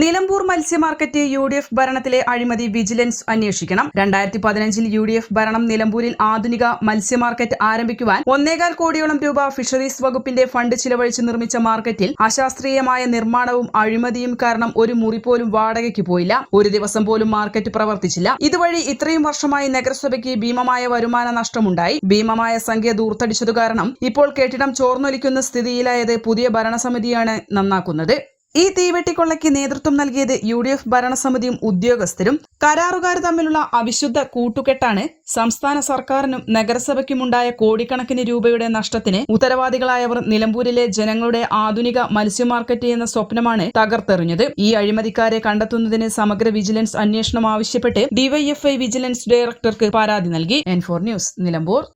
Nilambur മത്സ്യമാർക്കറ്റ് U D F ഭരണത്തിലെ അഴിമതി vigilance അന്വേഷിക്കണം. രണ്ടായിരത്തി പതിനഞ്ചിൽ യു ഡി എഫ് ഭരണം നിലമ്പൂരിൽ ആധുനിക മത്സ്യമാർക്കറ്റ് ആരംഭിക്കുവാൻ ഒന്നേകാൽ കോടിയോളം രൂപ ഫിഷറീസ് വകുപ്പിന്റെ ഫണ്ട് ചിലവഴിച്ച് നിർമ്മിച്ച മാർക്കറ്റിൽ അശാസ്ത്രീയമായ നിർമ്മാണവും അഴിമതിയും കാരണം ഒരു മുറി പോലും വാടകയ്ക്ക് പോയില്ല. ഒരു ദിവസം പോലും മാർക്കറ്റ് പ്രവർത്തിച്ചില്ല. ഇതുവഴി ഇത്രയും വർഷമായി നഗരസഭയ്ക്ക് ഭീമമായ വരുമാന നഷ്ടമുണ്ടായി. ഭീമമായ സംഖ്യ ദൂർത്തടിച്ചതു കാരണം ഇപ്പോൾ കെട്ടിടം ചോർന്നൊലിക്കുന്ന സ്ഥിതിയിലായത് പുതിയ ഭരണസമിതിയാണ് നന്നാക്കുന്നത്. ഈ തീവെട്ടിക്കൊള്ളയ്ക്ക് നേതൃത്വം നൽകിയത് യു ഡി എഫ് ഭരണസമിതിയും ഉദ്യോഗസ്ഥരും കരാറുകാർ തമ്മിലുള്ള അവിശുദ്ധ കൂട്ടുകെട്ടാണ് സംസ്ഥാന സർക്കാരിനും നഗരസഭയ്ക്കുമുണ്ടായ കോടിക്കണക്കിന് രൂപയുടെ നഷ്ടത്തിന് ഉത്തരവാദികളായവർ നിലമ്പൂരിലെ ജനങ്ങളുടെ ആധുനിക മത്സ്യമാർക്കറ്റ് എന്ന സ്വപ്നമാണ് തകർത്തെറിഞ്ഞത്. ഈ അഴിമതിക്കാരെ കണ്ടെത്തുന്നതിന് സമഗ്ര വിജിലൻസ് അന്വേഷണം ആവശ്യപ്പെട്ട് ഡിവൈഎഫ്ഐ വിജിലൻസ് ഡയറക്ടർക്ക് പരാതി നൽകി. N four news Nilambur.